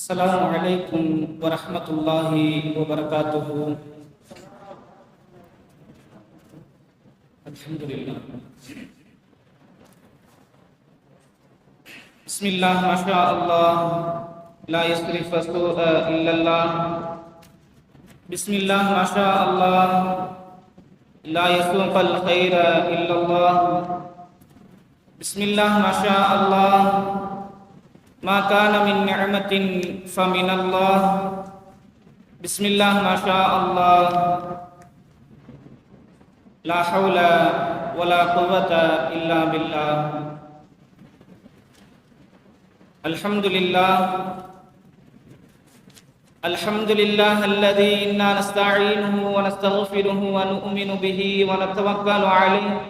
السلام عليكم ورحمة الله وبركاته. الحمد لله. بسم الله ما شاء الله. لا يصرف السوء إلا الله. بسم الله ما شاء الله. لا يسوق الخير إلا الله. بسم الله ما شاء الله. ما كان من نعمة فمن الله. بسم الله ما شاء الله. لا حول ولا قوة إلا بالله. الحمد لله. الحمد لله الذي إنا نستعينه ونستغفره ونؤمن به ونتوكل عليه.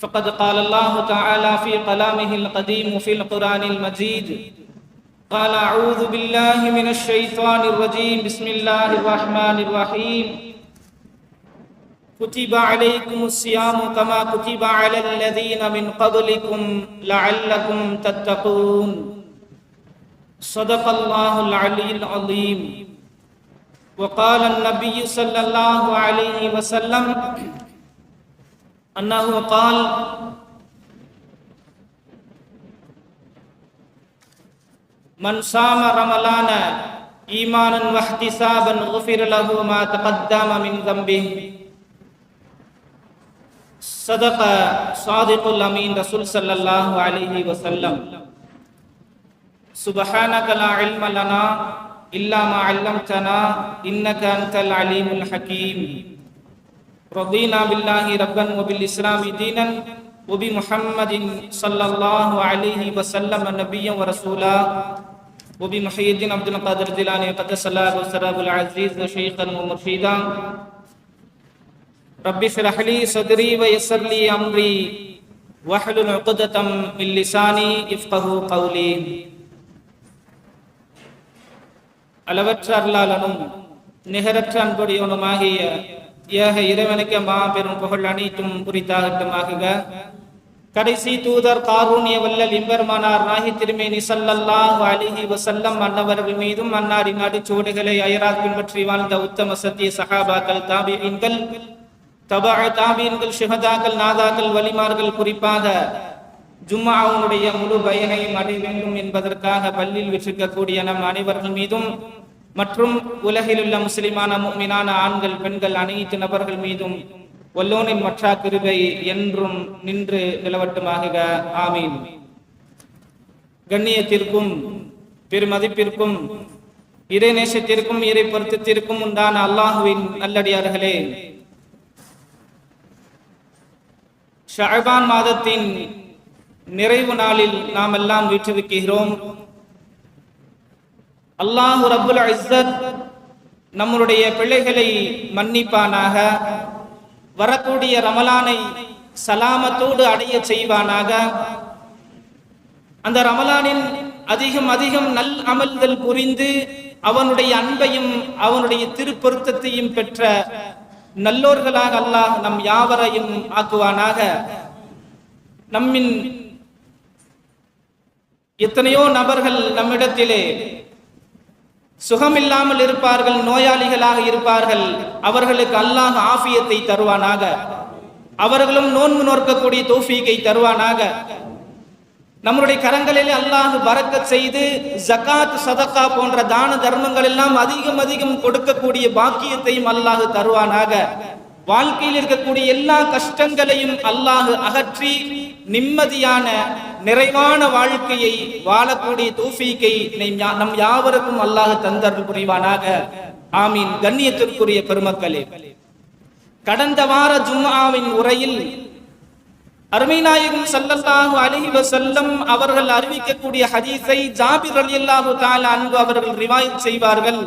فقد قال الله تعالى في كلامه القديم في القرآن المجيد. قال أعوذ بالله من الشيطان الرجيم. بسم الله الرحمن الرحيم. كتب عليكم الصيام كما كتب على الذين من قبلكم لعلكم تتقون. صدق الله العلي العظيم. وقال النبي صلى الله عليه وسلم أنه قال من صام رمضان إيمانا واحتسابا غفر له ما تقدم من ذنبه صدق صادق الأمين رسول صلى الله عليه وسلم. سبحانك لا علم لنا إلا ما علمتنا إنك أنت العليم الحكيم. رضينا بالله ربا وبالإسلام دينا وبمحمد صلى الله عليه وسلم نبيا ورسولا وبمحي الدين عبد القادر الجيلاني قدس الله وسراب العزيز وشيخا ومرشدا ربي اشرح لي صدري ويسر لي أمري واحلل عقدة من لساني يفقه قولي அளவற்ற அருளாளனும் நிகரற்ற அன்புடையவனுமாகிய ஏக இறைவனுக்கு மாபெரும் புகழ் அனைத்தும் குறித்தாகட்டுமாகுக கடைசி தூதர் காரூணிய வல்லல் இம்பெருமானார் நாகி திருமேனி சல்லல்லாஹு அலிஹி வசல்லம் அன்னவர்கள் மீதும் அன்னாரின் அடிச்சூடுகளை அயராக பின்பற்றி வாழ்ந்த உத்தம சத்திய சகாபாக்கள் தாபியன்கள் தபா தாபியன்கள் ஷுஹதாக்கள் நாதாக்கள் வலிமார்கள் குறிப்பாக ஜும்மாவுடைய முழு பயனையும் அடைய வேண்டும் என்பதற்காக பள்ளியில் விற்றிருக்கக்கூடிய நம் அனைவர்கள் மீதும் மற்றும் உலகிலுள்ள முஸ்லிமான முக்மினான ஆண்கள் பெண்கள் அனைத்து நபர்கள் மீதும் வல்லோனின் மற்றா கிருபை என்றும் நின்று நிலவட்டுமாக ஆமீன். கண்ணியத்திற்கும் பெருமதிப்பிற்கும் இறை நேசத்திற்கும் இறை பொருத்தத்திற்கும் உண்டான அல்லாஹுவின் நல்லடியார்களே ஷாபான் மாதத்தின் நிறைவு நாளில் நாம் எல்லாம் வீற்றிருக்கிறோம் அல்லாஹு ரபுல் இஸ்ஸத் நம்முடைய பிள்ளைகளை மன்னிப்பானாக வரக்கூடிய ரமலானை சலாமத்தோடு அடைய செய்வானாக. அந்த ரமலானின் அதிகம் அதிகம் நல் அமல்கள் புரிந்து அவனுடைய அன்பையும் அவனுடைய திருப்பொருத்தத்தையும் பெற்ற நல்லோர்களாக அல்லாஹ் நம் யாவரையும் ஆக்குவானாக. நம்மின் எத்தனையோ நபர்கள் நம்மிடத்திலே சுகமில்லாமல் இருப்பார்கள் நோயாளிகளாக இருப்பார்கள். அவர்களுக்கு அல்லாஹ் ஆஃபியத்தை தருவானாக. அவர்களும் நோன்பு நோக்கக்கூடிய தோஃபீகை தருவானாக. நம்முடைய கரங்களில் அல்லாஹ் பறக்க செய்து ஜகாத் சதக்கா போன்ற தான தர்மங்கள் எல்லாம் அதிகம் அதிகம் கொடுக்கக்கூடிய பாக்கியத்தையும் அல்லாஹ் தருவானாக. வாழ்க்கையில் இருக்கக்கூடிய எல்லா கஷ்டங்களையும் அல்லாஹு அகற்றி நிம்மதியான நிறைவான வாழ்க்கையை வாழக்கூடிய தூஃபீக்கை நம் யாவருக்கும் அல்லாஹ் தந்தர்கள் புரிவானாக. ஆமீன். கண்ணியத்திற்குரிய பெருமக்களே கடந்த வார ஜும்மாவின் உரையில் அருமைநாயகம் சல்லல்லாஹு அலைஹி வஸல்லம் அவர்கள் அறிவிக்கக்கூடிய ஹதீஸை ஜாபிர் ரலியல்லாஹு தஆலா அன்பு அவர்கள் ரிவாயத் செய்வார்கள்.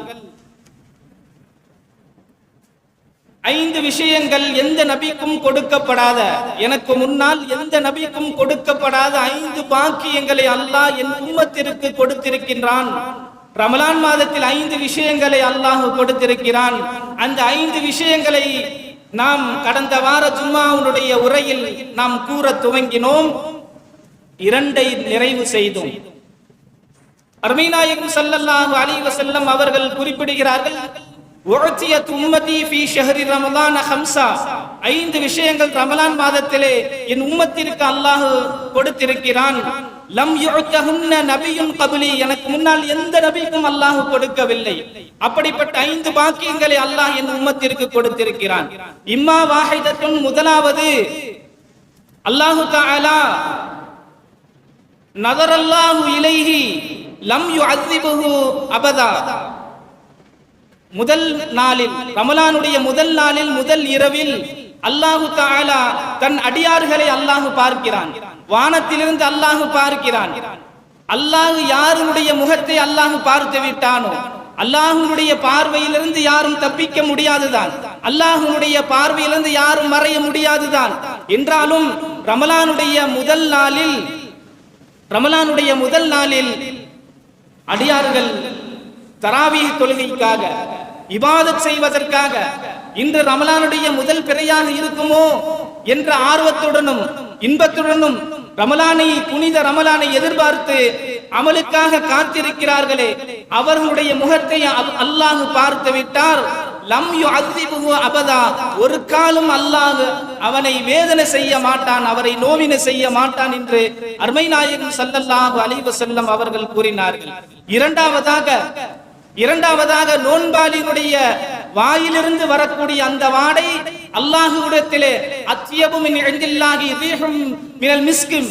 ஐந்து விஷயங்கள் எந்த நபிக்கும் கொடுக்கப்படாத எனக்கு முன்னால் எந்த நபிக்கும் கொடுக்கப்படாத ஐந்து பாக்கியங்களை அல்லாஹ் என் உம்மத்திற்கு கொடுத்திருக்கின்றான். ரமலான் மாதத்தில் ஐந்து விஷயங்களை அல்லாஹ் கொடுத்திருக்கிறான். அந்த ஐந்து விஷயங்களை நாம் கடந்த வார ஜும்மாவுடைய உரையில் நாம் கூற துவங்கினோம். இரண்டை நிறைவு செய்தோம். அருமைநாயகம் ஸல்லல்லாஹு அலி வசல்லம் அவர்கள் குறிப்பிடுகிறார்கள் உஅத்தியத் உம்மதி ஃபீ ஷஹரி ரமலான் ஹம்சா. ஐந்து விஷயங்கள் ரமலான் மாதத்திலே என் உம்மத்திற்கு அல்லாஹ் கொடுத்திருக்கிறான். லம் யுஅத்தஹுன்ன நபியும் கபலி. எனக்கு முன்னால் எந்த நபிக்கும் அல்லாஹ் கொடுக்கவில்லை. அப்படிப்பட்ட ஐந்து பாக்கியங்களை அல்லாஹ் என் உம்மத்திற்கு கொடுத்திருக்கிறான். இம்மா வாஹிதத்துன் முதலாவது அல்லாஹு தஆலா நதரல்லாஹு இலைஹி லம் யு அபதா. முதல் நாளில் ரமலானுடைய முதல் நாளில் முதல் இரவில் அல்லாஹு தாலா தன் அடியார்களை அல்லாஹு பார்க்கிறான். வானத்திலிருந்து அல்லாஹு பார்க்கிறான். அல்லாஹு யாருடைய முகத்தை அல்லாஹ் பார்த்து விட்டானோ அல்லாஹுடைய பார்வையிலிருந்து யாரும் தப்பிக்க முடியாதுதான். அல்லாஹுடைய பார்வையிலிருந்து யாரும் மறைய முடியாதுதான். என்றாலும் ரமலானுடைய முதல் நாளில் ரமலானுடைய முதல் நாளில் அடியார்கள் தராவீஹ் தொழுகைக்காக இபாதத் செய்வதற்காக இன்று ரமலானுடைய முதல் பிறையாக இருக்குமோ என்ற ஆர்வத்துடனும் இன்பத்துடனும் ரமலானை புனித ரமலானை எதிர்பார்த்து அமலுக்காக காத்திருக்கிறார்களே அவர்களுடைய முகத்தை அல்லாஹு அல்லாஹ் பார்த்து விட்டார். லம் அபதா. ஒரு காலம் அல்லாஹ் அவனை வேதனை செய்ய மாட்டான் அவரை நோவினை செய்ய மாட்டான் என்று அருமை நாயகம் சல்லல்லாஹு அலைஹி அவர்கள் கூறினார்கள். இரண்டாவதாக இரண்டாவதாக நோன்பாளினுடைய வாயிலிருந்து வரக்கூடிய அந்த வாடை அல்லாஹுடத்திலே அத்தியபும் மின் மினல் மிஸ்கிம்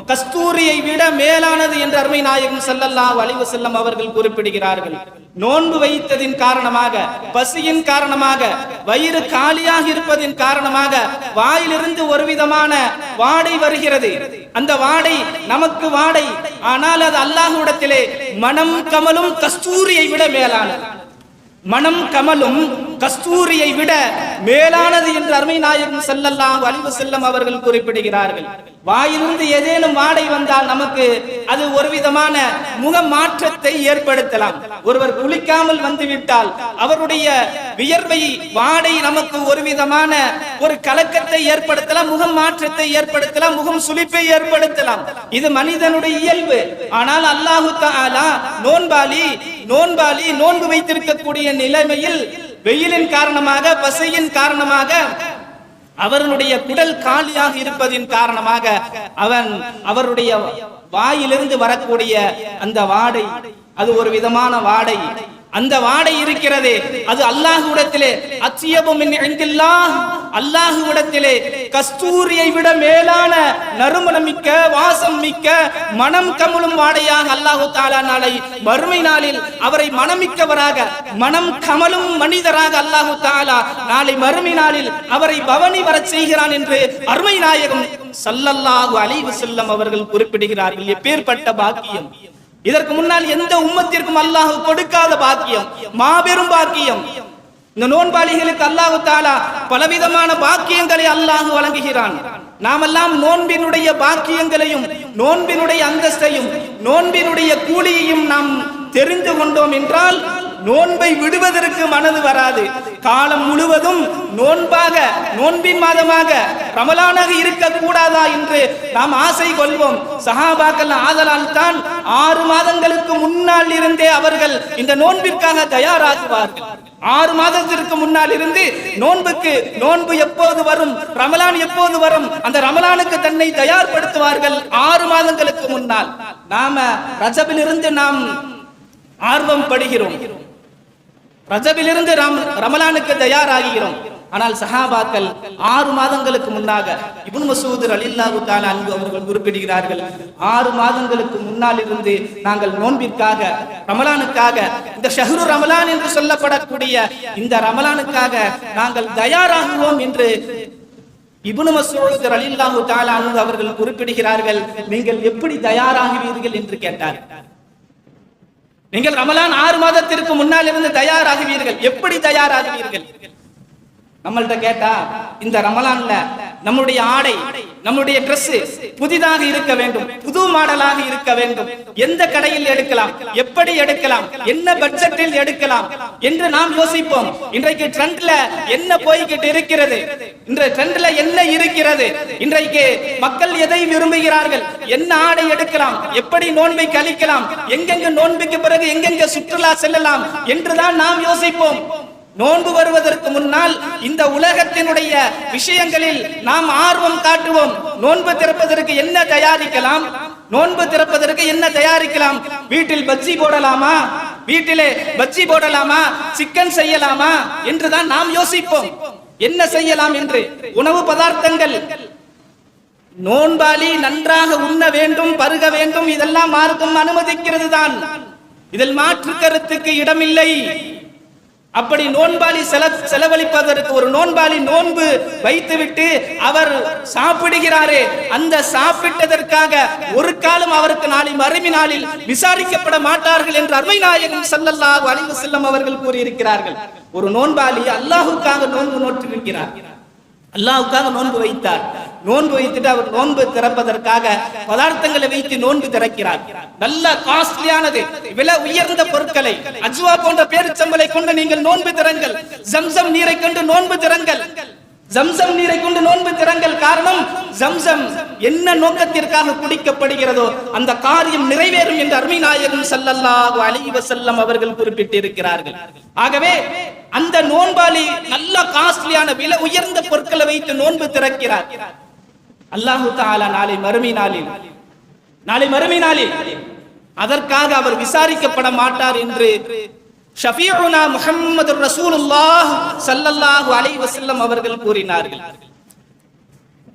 கஸ்தூரியை விட மேலானது என்று அருமை நாயகம் செல்லல்லா வலிவு செல்லம் அவர்கள் குறிப்பிடுகிறார்கள். நோன்பு வைத்ததின் காரணமாக பசியின் காரணமாக வயிறு காலியாக இருப்பதின் காரணமாக வாயிலிருந்து ஒரு விதமான வாடை வருகிறது. அந்த வாடை நமக்கு வாடை ஆனால் அது அல்லாஹுடத்திலே மனம் கமலும் கஸ்தூரியை விட மேலானது. மனம் கமலும் கஸ்தூரியை விட மேலானது என்று அருமை நாயகம் செல்லல்லாம் அழிவு செல்லம் அவர்கள் குறிப்பிடுகிறார்கள். வாயிலிருந்து ஏதேனும் வாடை வந்தால் நமக்கு அது ஒரு விதமான முக மாற்றத்தை ஏற்படுத்தலாம். ஒருவர் குளிக்காமல் வந்துவிட்டால் அவருடைய வியர்வை வாடை நமக்கு ஒரு விதமான ஒரு கலக்கத்தை ஏற்படுத்தலாம் முகம் மாற்றத்தை ஏற்படுத்தலாம் முகம் சுழிப்பை ஏற்படுத்தலாம். இது மனிதனுடைய இயல்பு. ஆனால் அல்லாஹு தாலா நோன்பாளி நோன்பாளி நோன்பு வைத்திருக்கக்கூடிய நிலைமையில் வெயிலின் காரணமாக பசையின் காரணமாக அவர்களுடைய குடல் காலியாக இருப்பதின் காரணமாக அவன் அவருடைய வாயிலிருந்து வரக்கூடிய அந்த வாடை அது ஒரு விதமான வாடை. அந்த வாடை இருக்கிறதே. அது அல்லாஹ்விடத்திலே அத்தியபும் அல்லாஹுவிடத்திலே கஸ்தூரியை விட மேலான நறுமணம் மிக்க வாசம் மிக்க மனம் கமலும் வாடையாக அல்லாஹு தாலா நாளை மறுமை நாளில் அவரை மனமிக்கவராக மனம் கமலும் மனிதராக அல்லாஹு தாலா நாளை மறுமை நாளில் அவரை பவனி வரச் செய்கிறான் என்று அருமை நாயகம் சல்லல்லாஹு அலைவு செல்லம் அவர்கள் குறிப்பிடுகிறார்கள். எப்பேற்பட்ட பாக்கியம். இதற்கு முன்னால் எந்த உம்மத்திற்கும் அல்லாஹ் கொடுக்காத பாக்கியம் மாபெரும் பாக்கியம். இந்த நோன்பாளிகளுக்கு அல்லாஹு தாலா பலவிதமான பாக்கியங்களை அல்லாஹ் வழங்குகிறான். நாமெல்லாம் நோன்பினுடைய பாக்கியங்களையும் நோன்பினுடைய அந்தஸ்தையும் நோன்பினுடைய கூலியையும் நாம் தெரிந்து கொண்டோம் என்றால் நோன்பை விடுவதற்கு மனது வராது. காலம் முழுவதும் நோன்பாக நோன்பின் மாதமாக ரமலானாக இருக்க கூடாதா என்று நாம் ஆசை கொள்வோம். சஹாபாக்கள் ஆதலால் தான் ஆறு மாதங்களுக்கு முன்னால் இருந்தே அவர்கள் இந்த நோன்பிற்காக தயாராகுவார்கள். ஆறு மாதத்திற்கு முன்னால் இருந்து நோன்புக்கு நோன்பு எப்போது வரும் ரமலான் எப்போது வரும் அந்த ரமலானுக்கு தன்னை தயார்படுத்துவார்கள் ஆறு மாதங்களுக்கு முன்னால். நாம ரஜபிலிருந்து நாம் ஆர்வம் படுகிறோம். ரஜபிலிருந்து ரம் ரமலானுக்கு தயாராகிறோம். ஆனால் சஹாபாக்கள் ஆறு மாதங்களுக்கு முன்னாக இபுன் மசூது அலில்லாஹு அன்பு அவர்கள் குறிப்பிடுகிறார்கள் ஆறு மாதங்களுக்கு முன்னால் இருந்து நாங்கள் நோன்பிற்காக ரமலானுக்காக இந்த ஷஹ்ரு ரமலான் என்று சொல்லப்படக்கூடிய இந்த ரமலானுக்காக நாங்கள் தயாராகுவோம் என்று இபுனு மசூத் அலில்லாஹு தாலா அன்பு அவர்கள் குறிப்பிடுகிறார்கள். நீங்கள் எப்படி தயாராகுவீர்கள் என்று கேட்டார்கள் நீங்கள் ரமலான் ஆறு மாதத்திற்கு முன்னால் இருந்து தயாராகுவீர்கள். எப்படி தயாராகுவீர்கள்? நம்மள்ட்ட கேட்டா இந்த ரமலான்ல நம்முடைய ஆடை நம்முடைய Dress புதிதாக இருக்க வேண்டும் புது மாடலாக இருக்க வேண்டும். எந்த கடையில் எடுக்கலாம் எப்படி எடுக்கலாம் என்ன பட்ஜெட்டில் எடுக்கலாம் என்று நாம் யோசிப்போம். இன்றைக்கு ட்ரெண்ட்ல என்ன போய்கிட்டு இருக்கிறது? இன்றைய ட்ரெண்ட்ல என்ன இருக்கிறது? இன்றைக்கு மக்கள் எதை விரும்புகிறார்கள்? என்ன ஆடை எடுக்கலாம்? எப்படி நோன்பை கழிக்கலாம்? எங்கெங்க நோன்புக்கு பிறகு எங்கெங்க சுற்றுலா செல்லலாம்? என்றுதான் நாம் யோசிப்போம். நோன்பு வருவதற்கு முன்னால் இந்த உலகத்தினுடைய விஷயங்களில் நாம் ஆர்வம் காட்டுவோம். நோன்பு திறப்பதற்கு என்ன தயாரிக்கலாம்? நோன்பு திறப்பதற்கு என்ன தயாரிக்கலாம்? வீட்டில் பஜ்ஜி போடலாமா? வீட்டிலே பஜ்ஜி போடலாமா? சிக்கன் செய்யலாமா? என்றுதான் நாம் யோசிப்போம். என்ன செய்யலாம் என்று? உணவு பதார்த்தங்கள். நோன்பாளி நன்றாக உண்ண வேண்டும் பருக வேண்டும் இதெல்லாம் மார்க்கம் அனுமதிக்கிறது தான் இதில் மாற்று கருத்துக்கு இடமில்லை. அப்படி நோன்பாளி செல செலவழிப்பதற்கு ஒரு நோன்பாளி நோன்பு வைத்துவிட்டு அவர் சாப்பிடுகிறாரே அந்த சாப்பிட்டதற்காக ஒரு காலம் அவருக்கு நாளை மறுமை நாளில் விசாரிக்கப்பட மாட்டார்கள் என்று அருமை நாயகம் ஸல்லல்லாஹு அலைஹி அவர்கள் கூறியிருக்கிறார்கள். ஒரு நோன்பாளி அல்லாஹுக்காக நோன்பு நோற்றிருக்கிறார் அல்லாவுக்காக நோன்பு வைத்தார். நோன்பு வைத்துட்டு அவர் நோன்பு திறப்பதற்காக பதார்த்தங்களை வைத்து நோன்பு திறக்கிறார். நல்ல காஸ்ட்லியானது விலை உயர்ந்த பொருட்களை அஜ்வா போன்ற பேரிச்சம்பளை கொண்டு நீங்கள் நோன்பு திறங்கள் ஜம்சம் நீரை கொண்டு நோன்பு திறங்கள். ஜம்சம் நீரை கொண்டு நோன்பு திறங்கள் காரணம் ஜம்சம் என்ன நோக்கத்திற்காக குடிக்கப்படுகிறதோ அந்த காரியம் நிறைவேறும் என்று அருமை நாயகம் சல்லல்லாஹு அலைஹி செல்லம் அவர்கள் குறிப்பிட்டிருக்கிறார்கள். ஆகவே அந்த நோன்பாளி நல்ல காஸ்ட்லியான விலை உயர்ந்த பொருட்களை வைத்து நோன்பு திறக்கிறார். அல்லாஹு தாலா நாளை மறுமை நாளில் நாளை மறுமை நாளில் அதற்காக அவர் விசாரிக்கப்பட மாட்டார் என்று ஷஃபியுனா முஹம்மது ரசூலுல்லாஹ் சல்லல்லாஹு அலை வசல்லம் அவர்கள் கூறினார்கள்.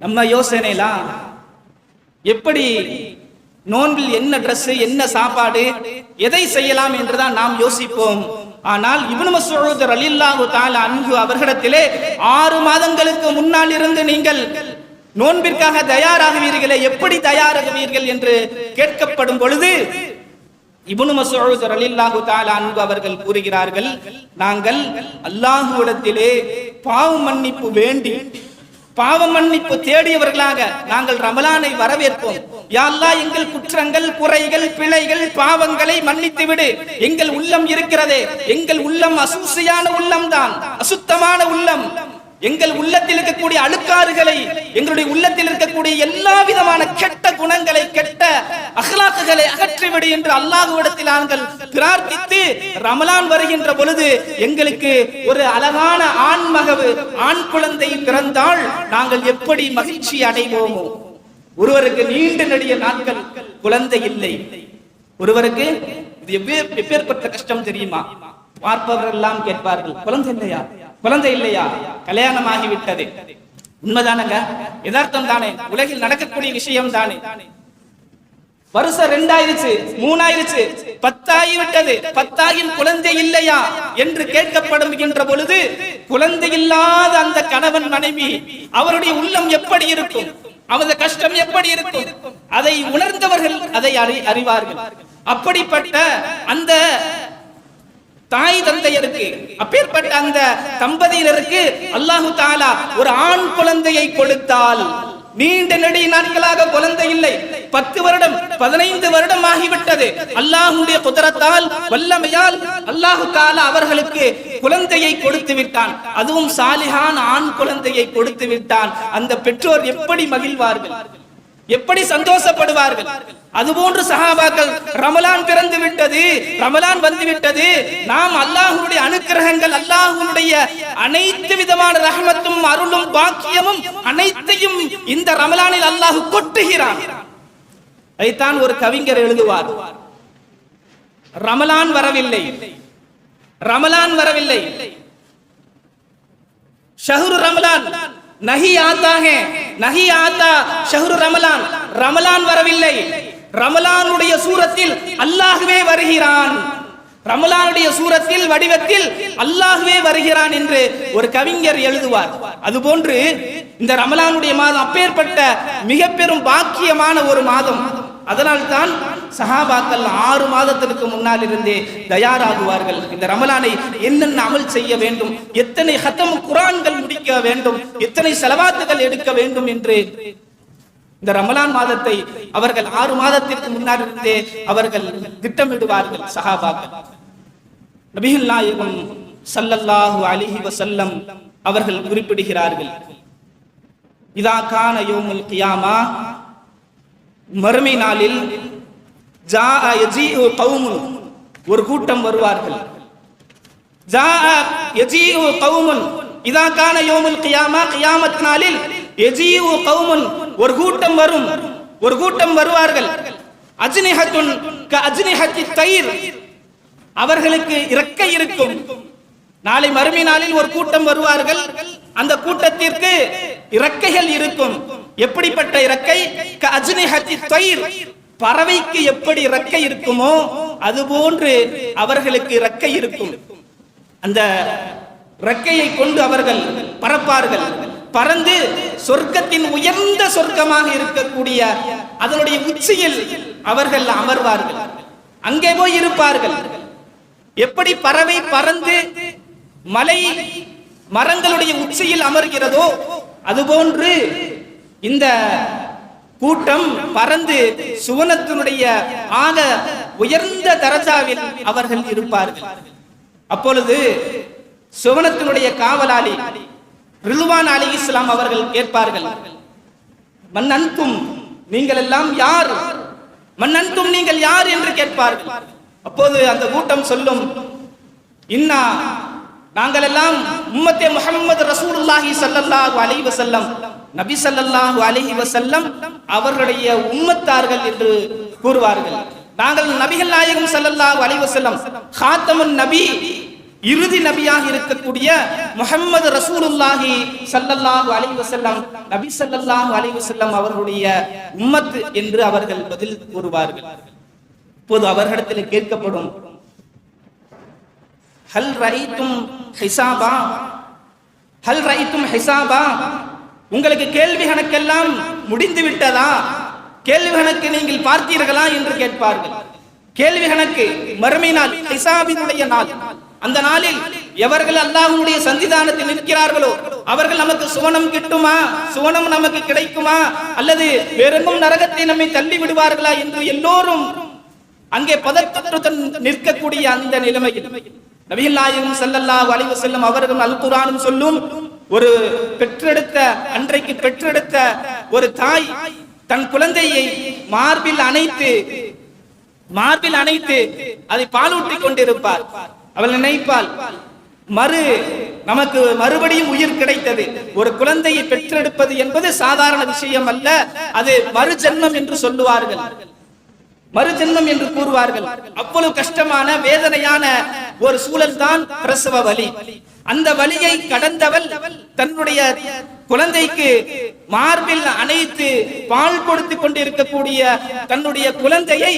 நம்ம யோசனைலாம் எப்படி நோன்பில் என்ன ட்ரெஸ் என்ன சாப்பாடு எதை செய்யலாம் என்றுதான் நாம் யோசிப்போம். ஆனால் இவனு மஸ்ஊத் அலில்லாஹு தால அன்பு அவர்களிடத்திலே ஆறு மாதங்களுக்கு முன்னால் இருந்து நீங்கள் நோன்பிற்காக தயாராகுவீர்களே எப்படி தயாராகுவீர்கள் என்று கேட்கப்படும் பொழுது இபுனு மசூத் அலில்லாஹு தஆலா அன்பு அவர்கள் கூறுகிறார்கள் நாங்கள் அல்லாஹுவிடத்திலே பாவ மன்னிப்பு வேண்டி பாவ மன்னிப்பு தேடியவர்களாக நாங்கள் ரமலானை வரவேற்போம். யாழ்லா எங்கள் குற்றங்கள் குறைகள் பிழைகள் பாவங்களை மன்னித்து விடு எங்கள் உள்ளம் இருக்கிறதே எங்கள் உள்ளம் அசூசியான உள்ளம் தான் அசுத்தமான உள்ளம். எங்கள் உள்ளத்தில் இருக்கக்கூடிய அழுக்காறுகளை எங்களுடைய உள்ளத்தில் இருக்கக்கூடிய எல்லா விதமான கெட்ட குணங்களை கெட்ட அகலாக்குகளை அகற்றிவிடு என்று அல்லாஹுவிடத்தில் நாங்கள் பிரார்த்தித்து ரமலான் வருகின்ற பொழுது எங்களுக்கு ஒரு அழகான ஆண் மகவு ஆண் குழந்தை பிறந்தால் நாங்கள் எப்படி மகிழ்ச்சி அடைவோமோ? ஒருவருக்கு நீண்ட நெடிய நாட்கள் குழந்தை இல்லை. ஒருவருக்கு இது எவ்வே- எப்பேற்பட்ட கஷ்டம் தெரியுமா? பார்ப்பவர்கள் எல்லாம் கேட்பார்கள் குழந்தை இல்லையா? குழந்தை இல்லையா? கல்யாணம் ஆகிவிட்டது உண்மைதானங்க? யதார்த்தம் தானே உலகில் நடக்கக்கூடிய விஷயம் தானே வருஷம் ரெண்டாயிருச்சு மூணாயிருச்சு பத்தாகி விட்டது பத்தாயின் குழந்தை இல்லையா? என்று கேட்கப்படுகின்ற பொழுது குழந்தை இல்லாத அந்த கணவன் மனைவி அவருடைய உள்ளம் எப்படி இருக்கும்? அவரது கஷ்டம் எப்படி இருக்கும்? அதை உணர்ந்தவர்கள் அதை அறி அறிவார்கள். அப்படிப்பட்ட அந்த தாய் தந்தையருக்கு அப்பேற்பட்ட அந்த தம்பதியினருக்கு அல்லாஹு தாலா ஒரு ஆண் குழந்தையை கொடுத்தால் நீண்ட நெடிய நாட்களாக குழந்தை இல்லை. பத்து வருடம் பதினைந்து வருடம் ஆகிவிட்டது. அல்லாஹுடைய குதிரத்தால் வல்லமையால் அல்லாஹு தாலா அவர்களுக்கு குழந்தையை கொடுத்து விட்டான். அதுவும் சாலிஹான் ஆண் குழந்தையை கொடுத்து விட்டான். அந்த பெற்றோர் எப்படி மகிழ்வார்கள்? எப்படி சந்தோஷப்படுவார்கள்? அதுபோன்று சஹாபாக்கள் ரமலான் பிறந்து விட்டது ரமலான் வந்து விட்டது. நாம் அல்லாஹுடைய அனுக்கிரகங்கள் அல்லாஹுடைய அனைத்து விதமான ரஹமத்தும் அருளும் பாக்கியமும் அனைத்தையும் இந்த ரமலானில் அல்லாஹு கொட்டுகிறான். அதைத்தான் ஒரு கவிஞர் எழுதுவார். ரமலான் வரவில்லை. ரமலான் வரவில்லை. ஷஹுர் ரமலான் நஹி ஆத்தா ஹே ஆத்தா ஷஹ்ரு ரமலான். ரமலான் வரவில்லை. ரமலானுடைய சூரத்தில் அல்லாஹ்வே வருகிறான். ரமலானுடைய சூரத்தில் வடிவத்தில் அல்லாஹ்வே வருகிறான் என்று ஒரு கவிஞர் எழுதுவார். அதுபோன்று இந்த ரமலானுடைய மாதம் அப்பேற்பட்ட மிக பெரும் பாக்கியமான ஒரு மாதம். அதனால்தான் சஹாபாக்கள் ஆறு மாதத்திற்கு முன்னால் இருந்தே தயாராகுவார்கள். இந்த ரமலானை என்னென்ன அமல் செய்ய வேண்டும்? எத்தனை ஹத்தம் குரான்கள் முடிக்க வேண்டும்? எத்தனை செலவாத்துகள் எடுக்க வேண்டும் என்று இந்த ரமலான் மாதத்தை அவர்கள் ஆறு மாதத்திற்கு முன்னால் இருந்தே அவர்கள் திட்டமிடுவார்கள் சஹாபாக்கள். நபிகள் நாயகம் சல்லல்லாஹு அலிஹி வசல்லம் அவர்கள் குறிப்பிடுகிறார்கள் இதா கான யோமுல் கியாமா மறுமை நாளில் ஒரு கூட்டம் வருவார்கள். ஜாஅ இதா கான யோமுல் கியாமா கியாமத் நாளில் யஜீஉ கௌமுன் ஒரு கூட்டம் வரும். ஒரு கூட்டம் வருவார்கள். அஜ்னிஹத்துன் க அஜ்னிஹத்தி தயிர் அவர்களுக்கு இறக்கை இருக்கும். நாளை மறுமை நாளில் ஒரு கூட்டம் வருவார்கள். அந்த கூட்டத்திற்கு இறக்கைகள் இருக்கும். எப்படிப்பட்ட இறக்கை? பறவைக்கு எப்படி இறக்கை இருக்குமோ அதுபோன்று அவர்களுக்கு இறக்கை இருக்கும். அந்த இறக்கையை கொண்டு அவர்கள் பறப்பார்கள். பறந்து சொர்க்கத்தின் உயர்ந்த சொர்க்கமாக இருக்கக்கூடிய அதனுடைய உச்சியில் அவர்கள் அமர்வார்கள். அங்கே போய் இருப்பார்கள். எப்படி பறவை பறந்து மலை மரங்களுடைய உச்சியில் அமர்கிறதோ அதுபோன்று இந்த கூட்டம் பறந்து சுவனத்தினுடைய ஆக உயர்ந்த தரஜாவில் அவர்கள் இருப்பார்கள். அப்பொழுது சுவனத்தினுடைய காவலாளி ரிலுவான் அலி இஸ்லாம் அவர்கள் கேட்பார்கள் மன்னன்கும் நீங்கள் எல்லாம் யார்? மன்னன்கும் நீங்கள் யார்? என்று கேட்பார்கள். அப்போது அந்த கூட்டம் சொல்லும் இன்னா நாங்கள் எல்லாம் உம்மத்தே முகமது ரசூலுல்லாஹி சல்லல்லாஹு அலைஹி வஸல்லம் நபி சல்லல்லாஹு அலைஹி வஸல்லம் அவர்களுடைய உம்மத்தார்கள் என்று கூறுவார்கள். நாங்கள் நபிகள் நாயகம் சல்லல்லாஹு அலைஹி வஸல்லம் ஹாத்தமுன் நபி இறுதி நபியாக இருக்கக்கூடிய முகமது ரசூலுல்லாஹி சல்லல்லாஹு அலைஹி வஸல்லம் நபி சல்லல்லாஹு அலைஹி வஸல்லம் அவர்களுடைய உம்மத் என்று அவர்கள் பதில் கூறுவார்கள். இப்போது அவர்களிடத்தில் கேட்கப்படும் ஹல் ரைத்தும் ஹிசாபா? ஹல் ரைத்தும் ஹிசாபா? உங்களுக்கு கேள்வி கணக்கெல்லாம் முடிந்து விட்டதா? கேள்வி கணக்கு நீங்கள் பார்த்தீர்களா என்று கேட்பார்கள். கேள்வி கணக்கு மறுமை நாள் ஹிசாபினுடைய நாள். அந்த நாளில் எவர்கள் அல்லாஹுடைய சந்திதானத்தில் நிற்கிறார்களோ அவர்கள் நமக்கு சுவனம் கிட்டுமா? சுவனம் நமக்கு கிடைக்குமா? அல்லது வெறும் நரகத்தை நம்மை தள்ளி விடுவார்களா என்று எல்லோரும் அங்கே பதற்றத்துடன் நிற்கக்கூடிய அந்த நிலைமையில். நபிகள் நாயகம் ஸல்லல்லாஹு அலைஹி வஸல்லம் அல் குரானும் சொல்லும் ஒரு பெற்றெடுத்த அன்றைக்கு பெற்றெடுத்த ஒரு தாய் தன் குழந்தையை மார்பில் அணைத்து மார்பில் அணைத்து அதை பாலூட்டிக் கொண்டிருப்பார். அவள் நினைப்பாள் மறு நமக்கு மறுபடியும் உயிர் கிடைத்தது. ஒரு குழந்தையை பெற்றெடுப்பது என்பது சாதாரண விஷயம் அல்ல அது மறு ஜென்மம் என்று சொல்லுவார்கள். மறுஜென்மம் என்று கூறுவார்கள். அவ்வளவு கஷ்டமான வேதனையான ஒரு சூழல் தான் பிரசவ வலி. அந்த வலியை கடந்தவள் தன்னுடைய குழந்தைக்கு மார்பில் அணைத்து பால் கொடுத்து கொண்டிருக்கக்கூடிய தன்னுடைய குழந்தையை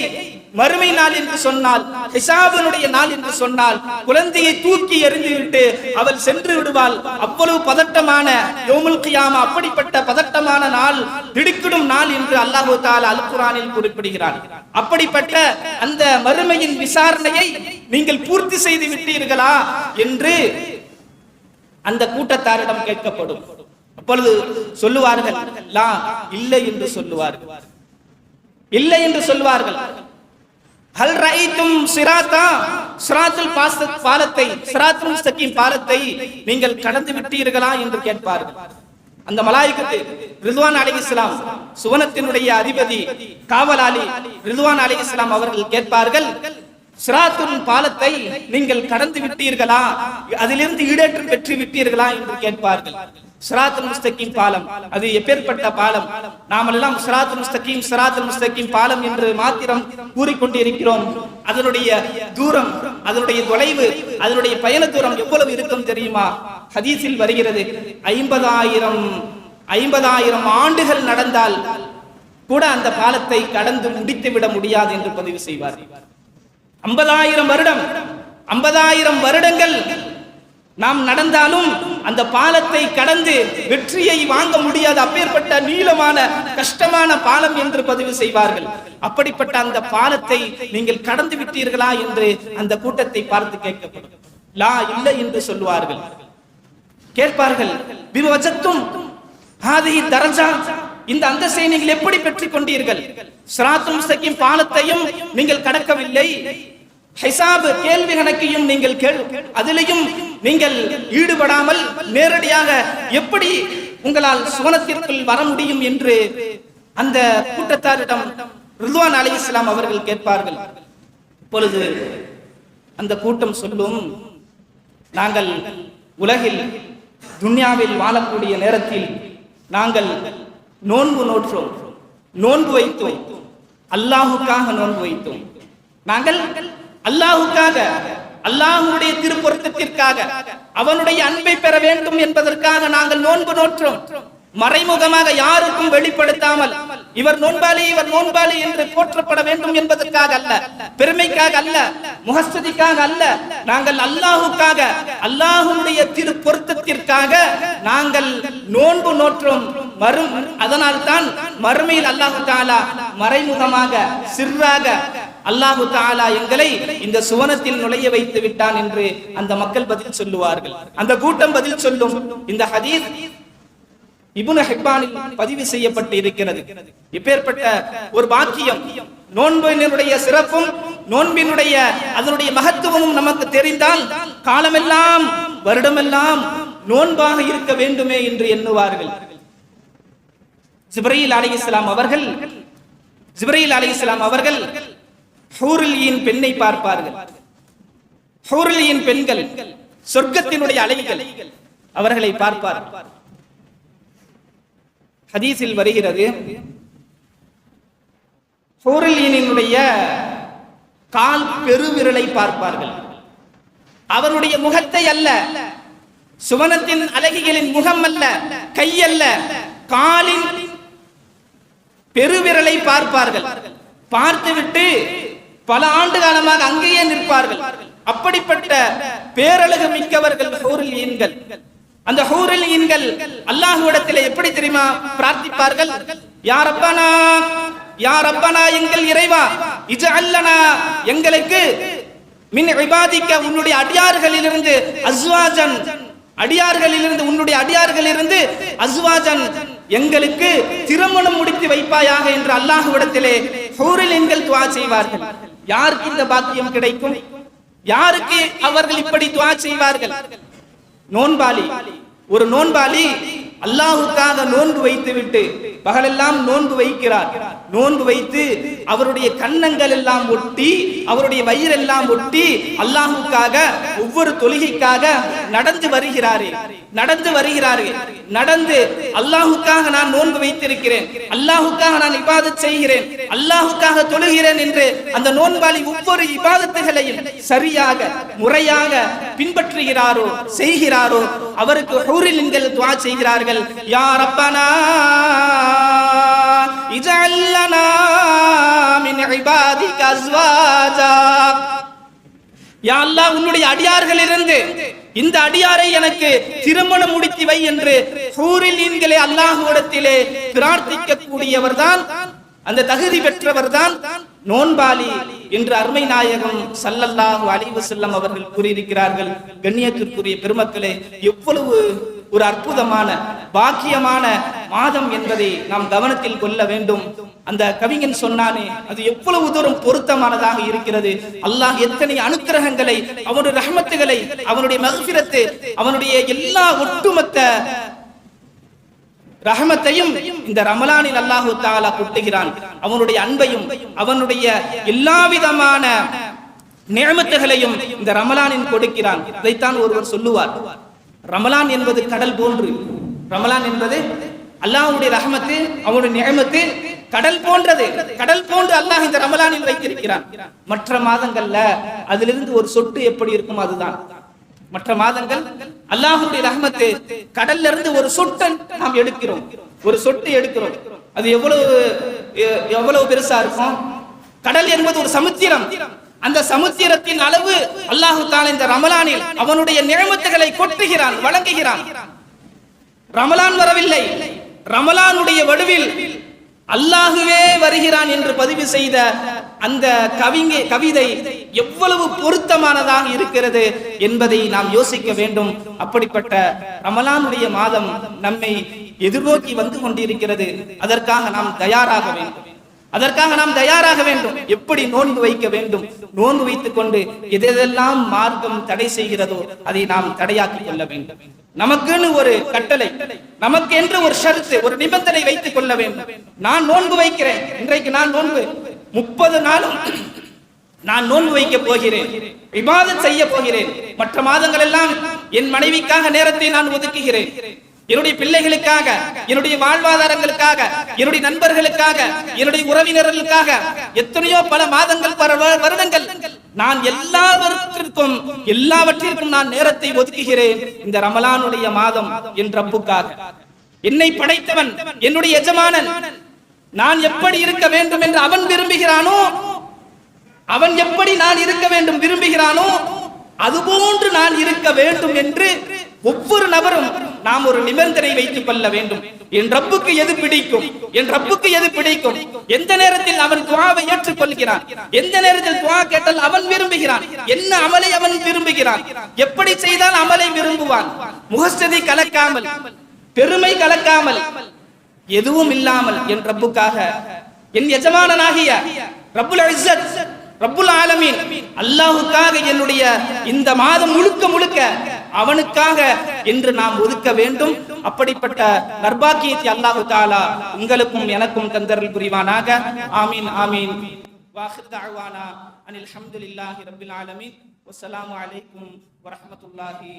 மறுமை நாள் என்று சொன்னால் ஹிசாபனுடைய நாள் என்று சொன்னால் குழந்தையை தூக்கி எறிந்துவிட்டு அவள் சென்று விடுவாள். அவ்வளவு பதட்டமான யோமுல் கியாமா அப்படிப்பட்ட பதட்டமான நாள் திடுக்கிடும் நாள் என்று அல்லாஹு தால அல் குரானில் குறிப்பிடுகிறார் அப்படிப்பட்ட அந்த மறுமையின் விசாரணையை நீங்கள் பூர்த்தி செய்து விட்டீர்களா என்று அந்த கூட்டத்தாரிடம் கேட்கப்படும். அப்பொழுது சொல்லுவார்கள் லா இல்லை என்று சொல்லுவார்கள். இல்லை என்று சொல்வார்கள் ஹல் ரைத்தும் சிராத்தா? சிராத்துல் பாச பாலத்தை சிராத்துல் முஸ்தகீம் பாலத்தை நீங்கள் கடந்து விட்டீர்களா என்று கேட்பார்கள் அந்த மலாய்க்கத்து ரிதுவான் அலி இஸ்லாம் சுவனத்தினுடைய அதிபதி காவலாளி ரிதுவான் அலி இஸ்லாம் அவர்கள் கேட்பார்கள் சிராத்துல் பாலத்தை நீங்கள் கடந்து விட்டீர்களா? அதிலிருந்து ஈடேற்றம் பெற்று விட்டீர்களா? என்று கேட்பார்கள். சிராத் முஸ்தகீம் பாலம். அது எப்பேற்பட்ட பாலம்? நாமெல்லாம் சிராத் சிராத்துல் முஸ்தகீம் சிராத்துல் முஸ்தகீம் பாலம் என்று மாத்திரம் கூறிக்கொண்டிருக்கிறோம். அதனுடைய தூரம் அதனுடைய தொலைவு அதனுடைய பயண தூரம் எவ்வளவு இருக்கும் தெரியுமா? ஹதீஸில் வருகிறது ஐம்பதாயிரம் ஐம்பதாயிரம் ஆண்டுகள் நடந்தால் கூட அந்த பாலத்தை கடந்து முடித்து விட முடியாது என்று பதிவு செய்வார். ஐம்பதாயிரம் வருடம் ஐம்பதாயிரம் வருடங்கள் நாம் நடந்தாலும் அந்த பாலத்தை கடந்து வெற்றியை வாங்க முடியாத அப்பேற்பட்ட நீளமான கஷ்டமான பாலம் என்று பதிவு செய்வார்கள். அப்படிப்பட்ட அந்த பாலத்தை நீங்கள் கடந்து விட்டீர்களா என்று அந்த கூட்டத்தை பார்த்து கேட்கப்படும். லா இல்லை என்று சொல்லுவார்கள். கேட்பார்கள் விவச்சத்தும் ஹாதி தரஜா இந்த அந்தஸ்தை நீங்கள் எப்படி பெற்றுக் கொண்டீர்கள்? பாலத்தையும் நீங்கள் கடக்கவில்லை. ஹிசாப் கேள்வி கணக்கையும் நீங்கள் கேள். அதிலையும் நீங்கள் ஈடுபடாமல் நேரடியாக எப்படி உங்களால் சுவனத்திற்குள் வர முடியும் என்று அந்த கூட்டத்தாரிடம் ரிதுவான் அலி இஸ்லாம் அவர்கள் கேட்பார்கள். இப்பொழுது அந்த கூட்டம் சொல்லும். நாங்கள் உலகில் துன்யாவில் வாழக்கூடிய நேரத்தில் நாங்கள் நோன்பு நோற்றோம். நோன்பு வைத்தோம். அல்லாஹுக்காக நோன்பு வைத்தோம். நாங்கள் அல்லாஹுக்காக அல்லாஹுடைய திருப்பொருத்தத்திற்காக அவனுடைய அன்பை பெற வேண்டும் என்பதற்காக நாங்கள் நோன்பு நோற்றோம். மறைமுகமாக யாருக்கும் வெளிப்படுத்தாமல் இவர் நோன்பாளி இவர் நோன்பாளி என்று போற்றப்பட வேண்டும் என்பதற்காக அல்ல பெருமைக்காக அல்ல முகஸ்துதிக்காக அல்ல. நாங்கள் அல்லாஹுக்காக அல்லாஹுடைய திரு பொருத்தத்திற்காக நாங்கள் நோன்பு நோற்றோம். மறு அதனால் தான் மறுமையில் அல்லாஹு தாலா மறைமுகமாக சிறாக அல்லாஹு தாலா எங்களை இந்த சுவனத்தில் நுழைய வைத்து விட்டான் என்று அந்த மக்கள் பதில் சொல்லுவார்கள். அந்த கூட்டம் பதில் சொல்லும் இந்த ஹதீஸ் இபுன ஹிப்பானில் பதிவு செய்யப்பட்டு இருக்கிறது. இப்பேற்பட்ட ஒரு பாக்கியம் நோன்பினுடைய சிறப்பும் நோன்பினுடைய அதனுடைய மகத்துவமும் நமக்கு தெரிந்தால் காலமெல்லாம் வருடமெல்லாம் நோன்பாக இருக்க வேண்டுமே என்று எண்ணுவார்கள். ஜிப்ரீல் அலி இஸ்லாம் அவர்கள் ஜிப்ரீல் அலி இஸ்லாம் அவர்கள் ஹூரிலியின் பெண்ணை பார்ப்பார்கள். ஹூரிலியின் பெண்கள் சொர்க்கத்தினுடைய அலைகள் அவர்களை பார்ப்பார் ஹதீஸில் வருகிறது ஹூரலியனுடைய கால் பெருவிரலை பார்ப்பார்கள். அவருடைய முகத்தை அல்ல சுவனத்தின் அழகிகளின் முகம் அல்ல கை அல்ல காலின் பெருவிரலை பார்ப்பார்கள். பார்த்துவிட்டு பல ஆண்டு காலமாக அங்கேயே நிற்பார்கள். அப்படிப்பட்ட பேரழகு மிக்கவர்கள் ஈன்கள். அந்த ஹூரில் ஈன்கள் அல்லாஹுவிடத்தில் எப்படி தெரியுமா பிரார்த்திப்பார்கள்? யார் அப்பனா யார் அப்பனா எங்கள் இறைவா இது அல்லனா எங்களுக்கு மின் விவாதிக்க உன்னுடைய அடியார்களிலிருந்து அஸ்வாஜன் அடியார்களிலிருந்து உன்னுடைய அடியார்களிலிருந்து அஸ்வாஜன் எங்களுக்கு திருமணம் முடித்து வைப்பாயாக என்று அல்லாஹுவிடத்திலே ஹூரில் எண்கள் துவா செய்வார்கள். யாருக்கு இந்த பாக்கியம் கிடைக்கும்? யாருக்கு அவர்கள் இப்படி துவா செய்வார்கள்? நோன்பாளி. ஒரு நோன்பாளி அல்லாஹுக்காக நோன்பு வைத்து விட்டு பகலெல்லாம் நோன்பு வைக்கிறார். நோன்பு வைத்து அவருடைய கன்னங்கள் எல்லாம் ஒட்டி அவருடைய வயிறெல்லாம் ஒட்டி அல்லாஹுக்காக ஒவ்வொரு தொழுகைக்காக நடந்து வருகிறாரே. நடந்து வருகிறார்கள். நடந்து அல்லாஹுக்காக நான் நோன்பு வைத்திருக்கிறேன். அல்லாஹுக்காக நான் இபாதத் செய்கிறேன். அல்லாஹுக்காக தொழுகிறேன் என்று அந்த நோன்பாளி ஒவ்வொரு இபாதத்துகளையும் சரியாக முறையாக பின்பற்றுகிறாரோ செய்கிறாரோ அவருக்கு ஹூரில் துவா செய்கிறார்கள். யார் அப்பனா இஜல்லனா மின் இபாதிக அஸ்வாஜா. யா அல்லாஹ் உன்னுடைய அடியார்களிலிருந்து இந்த அடியாரை எனக்கு திருமணம் முடித்து வை என்று ஹூரிலீன்களே அல்லாஹுவிடத்திலே பிரார்த்திக்க கூடியவர்தான் அந்த தகுதி பெற்றவர்தான் நோன்பாளி என்று அருமை நாயகம் சல்லல்லாஹு அலிவு செல்லம் அவர்கள் கூறியிருக்கிறார்கள். கண்ணியத்திற்குரிய பெருமக்களே எவ்வளவு ஒரு அற்புதமான பாக்கியமான மாதம் என்பதை நாம் கவனத்தில் கொள்ள வேண்டும். அந்த கவிஞன் சொன்னானே அது எவ்வளவு தூரம் பொருத்தமானதாக இருக்கிறது. அல்லாஹ் எத்தனை அனுக்கிரகங்களை அவனுடைய ரஹமத்துகளை அவனுடைய மகபிரத்து அவனுடைய எல்லா ஒட்டுமொத்த ரஹமத்தையும் இந்த ரமலானில் அல்லாஹு தாலா கொட்டுகிறான். அவனுடைய அன்பையும் அவனுடைய எல்லா விதமான நியமத்துகளையும் இந்த ரமலானின் கொடுக்கிறான். இதைத்தான் ஒருவர் சொல்லுவார். ரமலான் என்பது கடல் போன்று. ரமலான் என்பது அல்லாஹ்வுடைய ரஹமத்து அவனுடைய நியமத்து கடல் போன்றது. கடல் போன்று அல்லாஹ் இந்த ரமலானில் வைத்திருக்கிறான். மற்ற மாதங்கள்ல அதிலிருந்து ஒரு சொட்டு எப்படி இருக்கும் அதுதான். மற்ற மாதங்கள் அல்லாஹுடைய ரஹமத்து கடல்ல இருந்து ஒரு சொட்டு நாம் எடுக்கிறோம். ஒரு சொட்டு எடுக்கிறோம். அது எவ்வளவு எவ்வளவு பெருசா இருக்கும்? கடல் என்பது ஒரு சமுத்திரம். அந்த சமுத்திரத்தின் அளவு அல்லாஹு தாலா இந்த ரமலானில் அவனுடைய நிழமத்துகளை கொட்டுகிறான் வழங்குகிறான். ரமலான் வரவில்லை. ரமலானுடைய வடுவில் அல்லாஹுவே வருகிறான் என்று பதிவு செய்த அந்த கவிங்க கவிதை எவ்வளவு பொருத்தமானதாக இருக்கிறது என்பதை நாம் யோசிக்க வேண்டும். அப்படிப்பட்ட ரமலானுடைய மாதம் நம்மை எதிர்நோக்கி வந்து கொண்டிருக்கிறது. அதற்காக நாம் தயாராக வேண்டும். அதற்காக நாம் தயாராக வேண்டும். எப்படி நோன்பு வைக்க வேண்டும்? நோன்பு வைத்துக் கொண்டு எதெல்லாம் மார்க்கம் தடை செய்கிறதோ அதை நாம் தடையாக்கிக் கொள்ள வேண்டும். நமக்குன்னு ஒரு கட்டளை நமக்கு என்று ஒரு ஷருத்து ஒரு நிபந்தனை வைத்துக் கொள்ள வேண்டும். நான் நோன்பு வைக்கிறேன். இன்றைக்கு நான் நோன்பு முப்பது நாளும் நான் நோன்பு வைக்க போகிறேன். விவாதம் செய்ய போகிறேன். மற்ற மாதங்கள் எல்லாம் என் மனைவிக்காக நேரத்தை நான் ஒதுக்குகிறேன். என்னுடைய பிள்ளைகளுக்காக என்னுடைய வாழ்வாதாரங்களுக்காக என்னுடைய நண்பர்களுக்காக என்னுடைய உறவினர்களுக்காக எத்தனையோ பல மாதங்கள் பல வருடங்கள் நான் எல்லாவற்றிற்கும் எல்லாவற்றிற்கும் நான் நேரத்தை ஒதுக்குகிறேன் இந்த ரமலானுடைய மாதம் என்ற அப்புக்காக என்னை படைத்தவன் என்னுடைய எஜமானன் நான் எப்படி இருக்க வேண்டும் என்று அவன் விரும்புகிறானோ அவன் எப்படி நான் இருக்க வேண்டும் விரும்புகிறானோ அதுபோன்று நான் இருக்க வேண்டும் என்று ஒவ்வொரு நபரும் நாம் ஒரு நிபந்தனை வைத்துக் கொள்ள வேண்டும். என் ரப்புக்கு எது பிடிக்கும்? என் ரப்புக்கு எது பிடிக்கும்? எந்த நேரத்தில் அவன் துவாவை ஏற்றுக்கொள்கிறான்? எந்த நேரத்தில் துவா கேட்டால் அவன் விரும்புகிறான்? என்ன அமலை அவன் விரும்புகிறான்? எப்படி செய்தால் அமலை விரும்புவான்? முகஸ்ததி கலக்காமல் பெருமை கலக்காமல் எதுவும் இல்லாமல் என் ரப்புக்காக என் எஜமானனாகிய ரப்புல் இஸ்ஸத் ரப்புல் ஆலமீன் அல்லாஹுக்காக என்னுடைய இந்த மாதம் முழுக்க முழுக்க அவனுக்காக என்று நாம் ஒதுக்க வேண்டும். அப்படிப்பட்ட நர்பாக்கியத்தை அல்லாஹு தாலா உங்களுக்கும் எனக்கும் தந்தரல் புரிவானாக. ஆமீன் ஆமீன். வாஹிர் தஅவானா அனில் ஹம்துலில்லாஹி ரப்பில் ஆலமீன். அலைக்கும் வரஹ்மத்துல்லாஹி